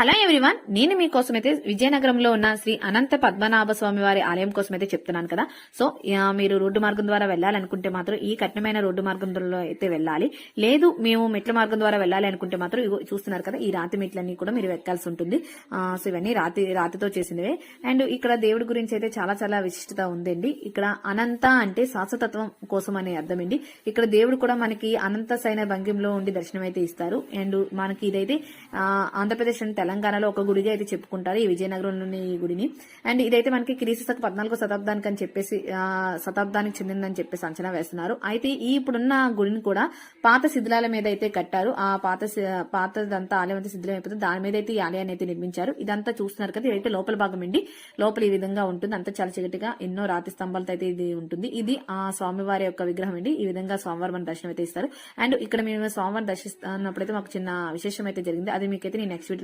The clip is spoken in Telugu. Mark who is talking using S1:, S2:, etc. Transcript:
S1: హలో ఎవ్రీవన్ నేను మీకోసం అయితే విజయనగరంలో ఉన్న శ్రీ అనంత పద్మనాభ స్వామి వారి ఆలయం కోసం అయితే చెప్తున్నాను కదా. సో మీరు రోడ్డు మార్గం ద్వారా వెళ్ళాలనుకుంటే మాత్రం ఈ కఠినమైన రోడ్డు మార్గంలో అయితే వెళ్ళాలి. లేదు మేము మెట్ల మార్గం ద్వారా వెళ్ళాలి అనుకుంటే మాత్రం చూస్తున్నారు కదా ఈ రాతి మెట్లన్నీ కూడా మీరు ఎక్కాల్సి ఉంటుంది. సో ఇవన్నీ రాతి రాతితో చేసినవే. అండ్ ఇక్కడ దేవుడి గురించి అయితే చాలా చాలా విశిష్టత ఉందండి. ఇక్కడ అనంత అంటే శాశ్వతత్వం కోసం అనే అర్థం అండి. ఇక్కడ దేవుడు కూడా మనకి అనంత సైన భంగింలో ఉండి దర్శనం అయితే ఇస్తారు. అండ్ మనకి ఇదైతే ఆంధ్రప్రదేశ్ అండ్ తెలంగాణలో ఒక గుడిగా అయితే చెప్పుకుంటారు ఈ విజయనగరంలోని ఈ గుడిని. అండ్ ఇదైతే మనకి క్రీస్తు పద్నాలుగో శతాబ్దానికి అని చెప్పేసి ఆ, శతాబ్దానికి చెందిందని చెప్పేసి అంచనా వేస్తున్నారు. అయితే ఈ ఇప్పుడున్న గుడిని కూడా పాత శిథిలాల మీద అయితే కట్టారు. ఆ పాత శి- పాతదంతా ఆలయం అయితే శిథిలం అయిపోతుంది దాని మీద అయితే ఈ ఆలయాన్ని అయితే నిర్మించారు. ఇదంతా చూస్తున్నారు కదా ఇదైతే లోపల భాగం అండి. లోపల ఈ విధంగా ఉంటుంది. అంతా చాలా చీకటిగా ఎన్నో రాతి స్తంభాలతో అయితే ఇది ఉంటుంది. ఇది ఆ స్వామివారి యొక్క విగ్రహం అండి. ఈ విధంగా స్వామివారి మన దర్శనం అయితే ఇస్తారు. అండ్ ఇక్కడ మేము స్వామివారిని దర్శిస్తున్నప్పుడైతే మాకు చిన్న విశేషం అయితే జరిగింది. అది మీకైతే నేను నెక్స్ట్ వీడియో